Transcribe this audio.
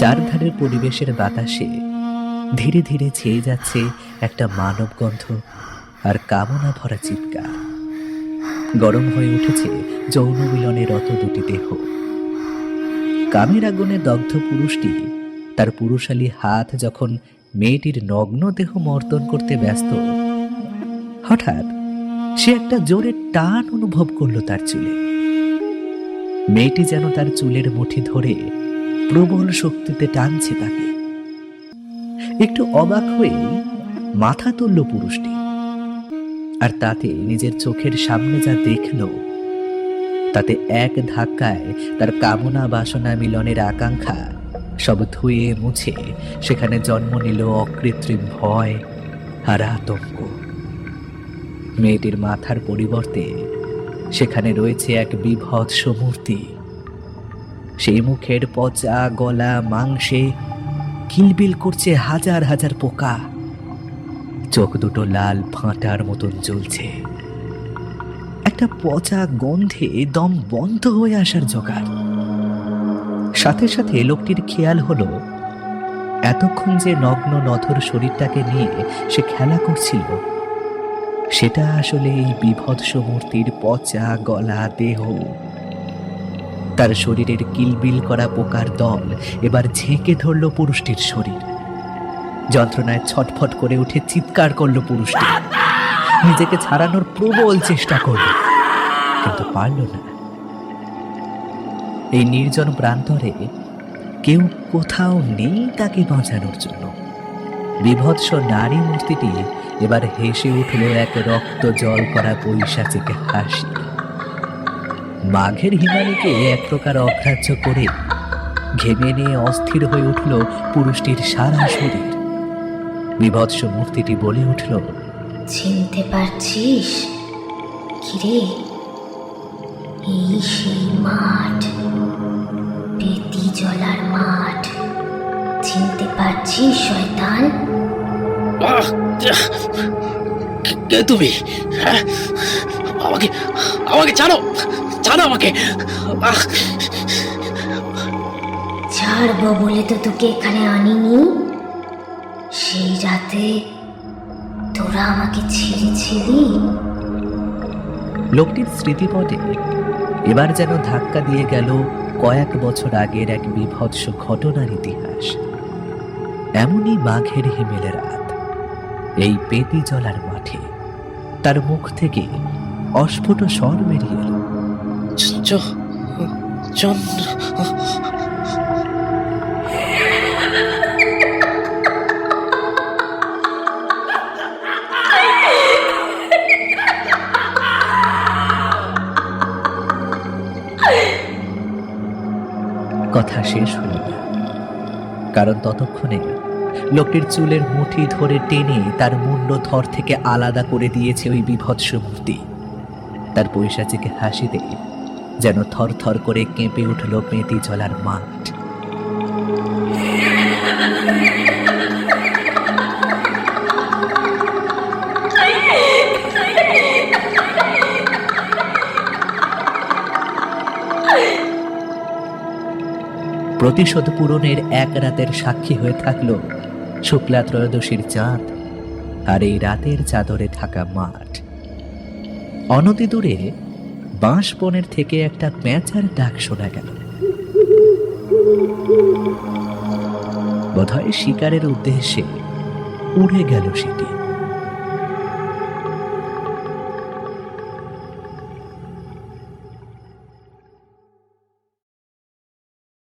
চারধারের পরিবেশের বাতাসে ধীরে ধীরে ছেয়ে যাচ্ছে একটা মানব গন্ধ আর কামনা ভরা চিৎকার। গরম হয়ে উঠেছে যৌন মিলনের রত দুটি দেহ। কামের আগুনে দগ্ধ পুরুষটি, তার পুরুষালী হাত যখন মেয়েটির নগ্ন দেহ মর্দন করতে ব্যস্ত, হঠাৎ সে একটা জোরে টান অনুভব করল তার চুলে। মেয়েটি যেন তার চুলের মুঠি ধরে প্রবল শক্তিতে টানছে তাকে। একটু অবাক হয়ে মাথা তুলল পুরুষটি। আর তাতে নিজের চোখের সামনে যা দেখল, তাতে এক ধাক্কায় তার কামনা বাসনা মিলনের আকাঙ্ক্ষা সব ধুয়ে মুছে সেখানে জন্ম নিল অকৃত্রিম ভয় আর আতঙ্ক। মেয়েটির মাথার পরিবর্তে সেখানে রয়েছে এক বিভৎস মূর্তি। সেই মুখের পচা গলা মাংসে কিলবিল করছে হাজার হাজার পোকা। চোখ দুটো লাল ফাঁটার মতন জ্বলছে। একটা পচা গন্ধে দম বন্ধ হয়ে আসার জোগাড়। সাথে সাথে লোকটির খেয়াল হলো, এতক্ষণ যে নগ্ন নথর শরীরটাকে নিয়ে সে খেলা করছিল, সেটা আসলে এই বিভৎস মূর্তির পচা গলা দেহ। তার শরীরের কিলবিল করা পোকার দল এবার ঝেঁকে ধরল পুরুষটির শরীর। যন্ত্রণায় ছটফট করে উঠে চিৎকার করল পুরুষটি। নিজেকে ছাড়ানোর প্রবল চেষ্টা করল, কিন্তু পারল না। এই নির্জন প্রান্তরে কেউ কোথাও নেই তাকে বাঁচানোর জন্য। বিভৎস নারী মূর্তিটি এবার হেসে উঠল এক রক্ত জল করা পৈশাচিক হাসি মাঘের হিমালয়কে এক প্রকার অগ্রাহ্য করে ঘেমে নিয়ে অস্থির হয়ে উঠল পুরুষটির সারা শরীর। বিভৎস মূর্তিটি বলে উঠল চিনতে পারছিস? কিরে? এই সেই মাঠ পেতি জলার মাঠ। চিনতে পারছিস শয়তান? কে তুমি? হ্যাঁ? আমাকে আমাকে ছাড়ো ছাড়ো আমাকে! ছাড়বো বলে তো তোকে এখানে আনিনি। সেই রাতে তোরা আমাকে ছেড়েছিলি। লোকটির স্মৃতিপটে এবার যেন ধাক্কা দিয়ে গেল কয়েক বছর আগের এক বিভৎস ঘটনার ইতিহাস। এমনই বাঘের হিমেলের রাত এই পেতি জলার মাঠে তার মুখ থেকে অস্ফুট স্বর বেরিয়ে এলো। কথা শেষ হল না। কারণ ততক্ষণে লোকটির চুলের মুঠি ধরে টেনে তার মুন্ড থর থেকে আলাদা করে দিয়েছে ওই বিভৎস মূর্তি। তার পৈশাচিকে হাসিতে যেন থর থর করে কেঁপে উঠল পেঁতি জলার মাঠ। প্রতিশোধ পূরণের এক রাতের সাক্ষী হয়ে থাকল শুক্লা ত্রয়োদশীর চাঁদ আর এই রাতের চাদরে থাকা মাঠ। অনতি দূরে বাঁশ বনের থেকে একটা প্যাঁচার ডাক শোনা গেল। বোধহয় শিকারের উদ্দেশ্যে উড়ে গেল সেটি।